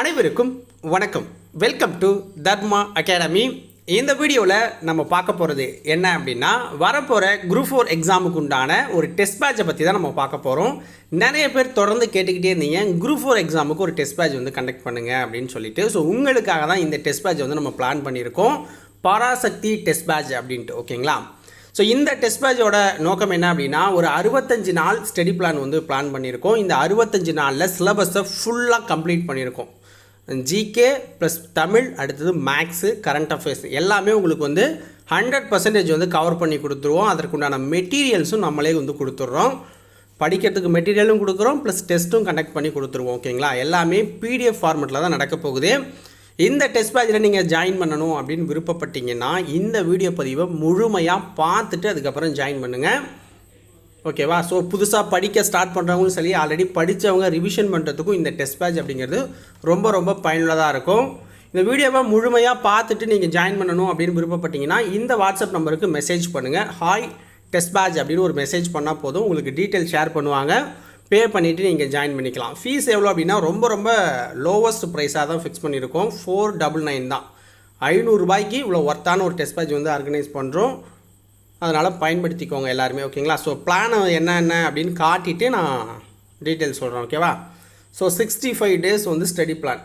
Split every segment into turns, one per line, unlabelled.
அனைவருக்கும் வணக்கம். Welcome to Dharma academy இந்த வீடியோவில் நம்ம பார்க்க போகிறது என்ன அப்படின்னா வரப்போகிற குரூப் ஃபோர் எக்ஸாமுக்கு உண்டான ஒரு டெஸ்ட் பேட்சை பற்றி தான் நம்ம பார்க்க போகிறோம் நிறைய பேர் தொடர்ந்து கேட்டுக்கிட்டே இருந்தீங்க குரூப் ஃபோர் எக்ஸாமுக்கு ஒரு டெஸ்ட் பேட்ச் வந்து கண்டக்ட் பண்ணுங்க அப்படின்னு சொல்லிட்டு. ஸோ உங்களுக்காக தான் இந்த டெஸ்ட் பேட்ச் வந்து நம்ம பிளான் பண்ணியிருக்கோம். பராசக்தி டெஸ்ட் பேட்ச் அப்படின்ட்டு ஓகேங்களா? ஸோ இந்த டெஸ்ட் பேட்சோட நோக்கம் என்ன அப்படின்னா ஒரு அறுபத்தஞ்சு நாள் ஸ்டடி பிளான் வந்து பிளான் பண்ணியிருக்கோம். இந்த அறுபத்தஞ்சு நாளில் சிலபஸை ஃபுல்லாக கம்ப்ளீட் பண்ணியிருக்கோம். ஜிகே ப்ளஸ் தமிழ் அடுத்தது மேக்ஸு கரண்ட் அஃபேர்ஸ் எல்லாமே உங்களுக்கு வந்து ஹண்ட்ரட் பர்சன்டேஜ் வந்து கவர் பண்ணி கொடுத்துருவோம். அதற்குண்டான மெட்டீரியல்ஸும் நம்மளே வந்து கொடுத்துட்றோம். படிக்கிறதுக்கு மெட்டீரியலும் கொடுக்குறோம். ப்ளஸ் டெஸ்ட்டும் கண்டக்ட் பண்ணி கொடுத்துருவோம். ஓகேங்களா எல்லாமே பிடிஎஃப் ஃபார்மெட்டில் தான் நடக்க போகுது. இந்த டெஸ்ட் பேட்சில் நீங்கள் ஜாயின் பண்ணணும் அப்படின்னு விருப்பப்பட்டீங்கன்னா இந்த வீடியோ பதிவை முழுமையாக பார்த்துட்டு அதுக்கப்புறம் ஜாயின் பண்ணுங்கள் ஓகேவா ஸோ புதுசாக படிக்க ஸ்டார்ட் பண்ணுறவங்களும் சரி ஆல்ரெடி படித்தவங்க ரிவிஷன் பண்ணுறதுக்கும் இந்த டெஸ்ட் பேட்ச் அப்படிங்கிறது ரொம்ப ரொம்ப பயனுள்ளதாக இருக்கும். இந்த வீடியோவை முழுமையாக பார்த்துட்டு நீங்கள் ஜாயின் பண்ணணும் அப்படின்னு விருப்பப்பட்டீங்கன்னா இந்த வாட்ஸ்அப் நம்பருக்கு மெசேஜ் பண்ணுங்கள் ஹாய் டெஸ்ட் பேட்ச் அப்படின்னு ஒரு மெசேஜ் பண்ணால் போதும். உங்களுக்கு டீட்டெயில் ஷேர் பண்ணுவாங்க. பே பண்ணிவிட்டு நீங்கள் ஜாயின் பண்ணிக்கலாம். ஃபீஸ் எவ்வளோ அப்படின்னா ரொம்ப ரொம்ப லோவஸ்ட் ப்ரைஸாக தான் ஃபிக்ஸ் பண்ணியிருக்கோம். ஃபோர் டபுள் நைன் தான். ஐநூறுரூபாய்க்கு இவ்வளோ ஒர்த்தான ஒரு டெஸ்ட் பேட்ச் வந்து ஆர்கனைஸ் பண்ணுறோம் அதனால் பயன்படுத்திக்கோங்க எல்லாருமே ஓகேங்களா? ஸோ பிளான் என்னென்ன அப்படின்னு காட்டிட்டு நான் டீட்டெயில் சொல்கிறேன் ஓகேவா? ஸோ சிக்ஸ்டி ஃபைவ் டேஸ் வந்து ஸ்டடி பிளான்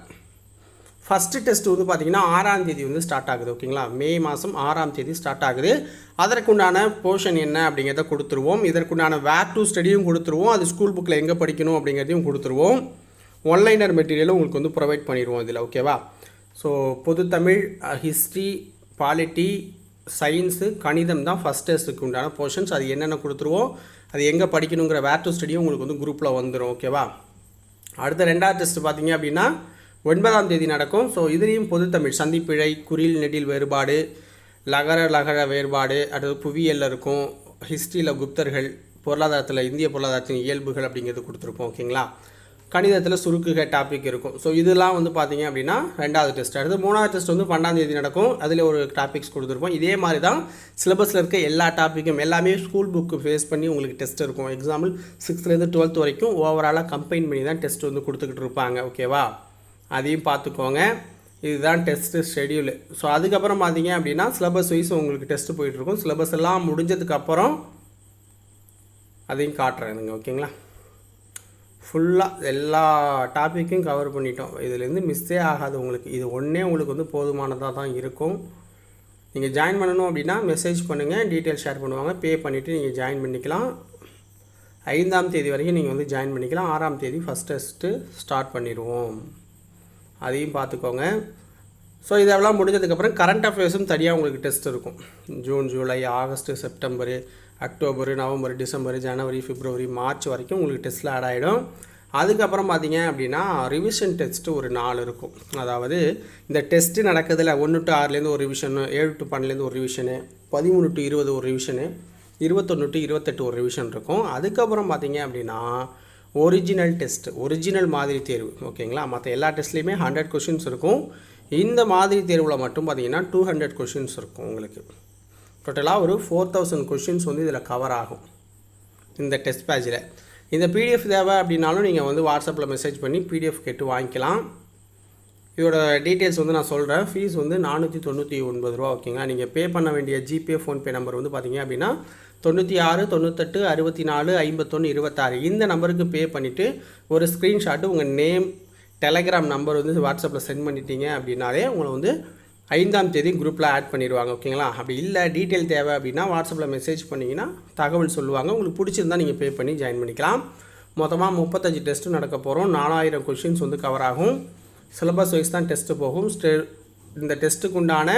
ஃபஸ்ட்டு டெஸ்ட் வந்து பார்த்திங்கன்னா ஆறாம் தேதி வந்து ஸ்டார்ட் ஆகுது ஓகேங்களா? மே மாதம் ஆறாம் தேதி ஸ்டார்ட் ஆகுது. அதற்குண்டான போர்ஷன் என்ன அப்படிங்கிறத கொடுத்துருவோம். இதற்குண்டான வேர் டூ ஸ்டடியும் கொடுத்துருவோம். அது ஸ்கூல் புக்கில் எங்கே படிக்கணும் அப்படிங்கிறதையும் கொடுத்துருவோம். ஒன்லைனர் மெட்டீரியலும் உங்களுக்கு வந்து ப்ரொவைட் பண்ணிடுவோம் இதில் ஓகேவா? ஸோ பொது தமிழ் ஹிஸ்ட்ரி பாலிட்டி சயின்ஸு கணிதம் தான் ஃபஸ்ட் டெஸ்ட்டுக்கு உண்டான போர்ஷன்ஸ் அது என்னென்ன கொடுத்துருவோம்? அது எங்கே படிக்கணுங்கிற வேர் டு ஸ்டடியும் உங்களுக்கு வந்து குரூப்பில் வந்துடும் ஓகேவா அடுத்த ரெண்டாவது டெஸ்ட் பார்த்தீங்க அப்படின்னா ஒன்பதாம் தேதி நடக்கும். ஸோ இதுலேயும் பொதுத்தமிழ் சந்திப்பிழை குறில் நெடில் வேறுபாடு லகர லகர வேறுபாடு அடுத்து புவியியலில் இருக்கும் ஹிஸ்ட்ரியில் குப்தர்கள் பொருளாதாரத்தில் இந்திய பொருளாதாரத்தின் இயல்புகள் அப்படிங்கிறது கொடுத்துருப்போம் ஓகேங்களா கணிதத்தில் சுருக்குக டாபிக் இருக்கும். ஸோ இதெல்லாம் வந்து பார்த்தீங்க அப்படின்னா ரெண்டாவது டெஸ்ட் அடுத்து மூணாவது டெஸ்ட் வந்து பன்னெண்டாம் தேதி நடக்கும். அதில் ஒரு டாபிக்ஸ் கொடுத்துருப்போம். இதே மாதிரி தான் சிலபஸில் இருக்க எல்லா டாப்பிக்கும் எல்லாமே ஸ்கூல் புக்கு ஃபேஸ் பண்ணி உங்களுக்கு டெஸ்ட் இருக்கும். எக்ஸாம்பிள் சிக்ஸ்த்லேருந்து டுவெல்த் வரைக்கும் ஓவராலாக கம்பைன் பண்ணி தான் டெஸ்ட் வந்து கொடுத்துக்கிட்டு இருப்பாங்க. ஓகேவா அதையும் பார்த்துக்கோங்க இதுதான் டெஸ்ட்டு ஷெடியூலு ஸோ அதுக்கப்புறம் பார்த்தீங்க அப்படின்னா சிலபஸ் வைஸ் உங்களுக்கு டெஸ்ட்டு போயிட்டுருக்கும் சிலபஸ் எல்லாம் முடிஞ்சதுக்கப்புறம் அதையும் காட்டுறேனுங்க ஓகேங்களா ஃபுல்லாக எல்லா டாப்பிக்கும் கவர் பண்ணிட்டோம். இதுலேருந்து மிஸ்ஸே ஆகாது உங்களுக்கு. இது ஒன்றே உங்களுக்கு வந்து போதுமானதாக தான் இருக்கும். நீங்கள் ஜாயின் பண்ணணும் அப்படின்னா மெசேஜ் பண்ணுங்கள் டீட்டெயில் ஷேர் பண்ணுவாங்க பே பண்ணிவிட்டு நீங்கள் ஜாயின் பண்ணிக்கலாம். ஐந்தாம் தேதி வரைக்கும் நீங்கள் வந்து ஜாயின் பண்ணிக்கலாம். ஆறாம் தேதி ஃபஸ்ட் டெஸ்ட்டு ஸ்டார்ட் பண்ணிடுவோம். அதையும் பார்த்துக்கோங்க. ஸோ இதெல்லாம் முடிஞ்சதுக்கப்புறம் கரண்ட் அஃபேர்ஸும் தனியாக உங்களுக்கு டெஸ்ட் இருக்கும். June July August September October November December January February March வரைக்கும் உங்களுக்கு டெஸ்ட்டில் ஆட் ஆகிடும் அதுக்கப்புறம் பார்த்தீங்க அப்படின்னா ரிவிஷன் டெஸ்ட்டு ஒரு நாலு இருக்கும். அதாவது இந்த டெஸ்ட்டு நடக்கிறதுல ஒன்று டு ஆறுலேருந்து ஒரு ரிவிஷனு ஏழு டு பன்னெண்டுலேருந்து ஒரு ரிவிஷனு பதிமூணு டு இருபது ஒரு ரிவிஷனு இருபத்தொன்று டு இருபத்தெட்டு ஒரு ரிவிஷன் இருக்கும். அதுக்கப்புறம் பார்த்தீங்க அப்படின்னா ஒரிஜினல் டெஸ்ட் ஒரிஜினல் மாதிரி தேர்வு ஓகேங்களா மற்ற எல்லா டெஸ்ட்லேயுமே ஹண்ட்ரட் கொஷின்ஸ் இருக்கும். இந்த மாதிரி தேர்வில் மட்டும் பார்த்தீங்கன்னா டூ ஹண்ட்ரட் கொஷின்ஸ் இருக்கும் உங்களுக்கு. டோட்டலாக ஒரு ஃபோர் தௌசண்ட் கொஷின்ஸ் வந்து இதில் கவர் ஆகும். இந்த டெஸ்ட் பேட்சில் இந்த பிடிஎஃப் தேவை அப்படின்னாலும் நீங்கள் வந்து வாட்ஸ்அப்பில் மெசேஜ் பண்ணி பிடிஎஃப் கேட்டு வாங்கிக்கலாம். இதோட டீட்டெயில்ஸ் வந்து நான் சொல்கிறேன் ஃபீஸ் வந்து நானூற்றி தொண்ணூற்றி ஒன்பது ரூபா ஓகேங்களா நீங்கள் பே பண்ண வேண்டிய ஜிபே ஃபோன்பே நம்பர் வந்து பார்த்தீங்க அப்படின்னா தொண்ணூற்றி ஆறு தொண்ணூத்தெட்டு அறுபத்தி நாலு ஐம்பத்தொன்று இருபத்தாறு இந்த நம்பருக்கு பே பண்ணிவிட்டு ஒரு ஸ்க்ரீன்ஷாட்டு உங்கள் நேம் டெலகிராம் நம்பர் வந்து வாட்ஸ்அப்பில் சென்ட் பண்ணிட்டீங்க அப்படின்னாலே உங்களை வந்து ஐந்தாம் தேதி குரூப்பில் ஆட் பண்ணிடுவாங்க ஓகேங்களா? அப்படி இல்லை டீட்டெயில் தேவை அப்படின்னா வாட்ஸ்அப்பில் மெசேஜ் பண்ணிங்கன்னா தகவல் சொல்லுவாங்க. உங்களுக்கு பிடிச்சிருந்தா நீங்கள் பே பண்ணி ஜாயின் பண்ணிக்கலாம். மொத்தமாக முப்பத்தஞ்சு டெஸ்ட்டு நடக்க போகிறோம் நாலாயிரம் கொஷின்ஸ் வந்து கவர் ஆகும். சிலபஸ் வைஸ் தான் டெஸ்ட்டு போகும். ஸ்டே இந்த டெஸ்ட்டுக்கு உண்டான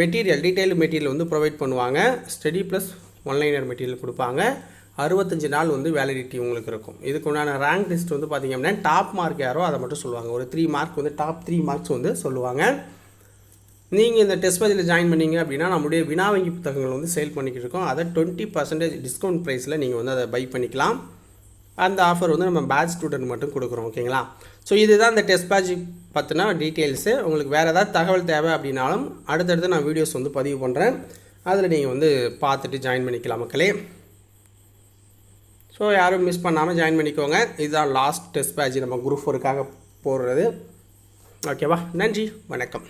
மெட்டீரியல் டீட்டெயில் மெட்டீரியல் வந்து ப்ரொவைட் பண்ணுவாங்க. Study plus one liner material கொடுப்பாங்க. அறுபத்தஞ்சு நாள் வந்து வேலிடிட்டி உங்களுக்கு இருக்கும். இதுக்கு உண்டான ரேங்க் லிஸ்ட் வந்து பார்த்திங்க அப்படின்னா டாப் மார்க் யாரோ அதை மட்டும் சொல்லுவாங்க. ஒரு த்ரீ மார்க் வந்து டாப் த்ரீ மார்க்ஸ் வந்து சொல்லுவாங்க. நீங்கள் இந்த டெஸ்ட் பேஜில் ஜாயின் பண்ணீங்க அப்படின்னா நம்முடைய வினா வங்கி புத்தகங்கள் வந்து சேல் பண்ணிக்கிட்டு இருக்கோம். அதை டுவெண்ட்டி பர்சன்டேஜ் டிஸ்கவுண்ட் ப்ரைஸில் நீங்கள் வந்து அதை பை பண்ணிக்கலாம். அந்த ஆஃபர் வந்து நம்ம பேட்ச் ஸ்டூடெண்ட் மட்டும் கொடுக்குறோம் ஓகேங்களா ஸோ இதுதான் இந்த டெஸ்ட் பேட்ச் பற்றின டீட்டெயில்ஸு உங்களுக்கு வேறு ஏதாவது தகவல் தேவை அப்படின்னாலும் அடுத்தடுத்து நான் வீடியோஸ் வந்து பதிவு பண்ணுறேன் அதில் நீங்கள் வந்து பார்த்துட்டு ஜாயின் பண்ணிக்கலாம் மக்களே. ஸோ யாரும் மிஸ் பண்ணாமல் ஜாயின் பண்ணிக்கோங்க. இதுதான் லாஸ்ட் டெஸ்ட் பேட்ச் நம்ம குரூப் ஒருக்காக போடுறது. ஓகேவா நன்றி. வணக்கம்.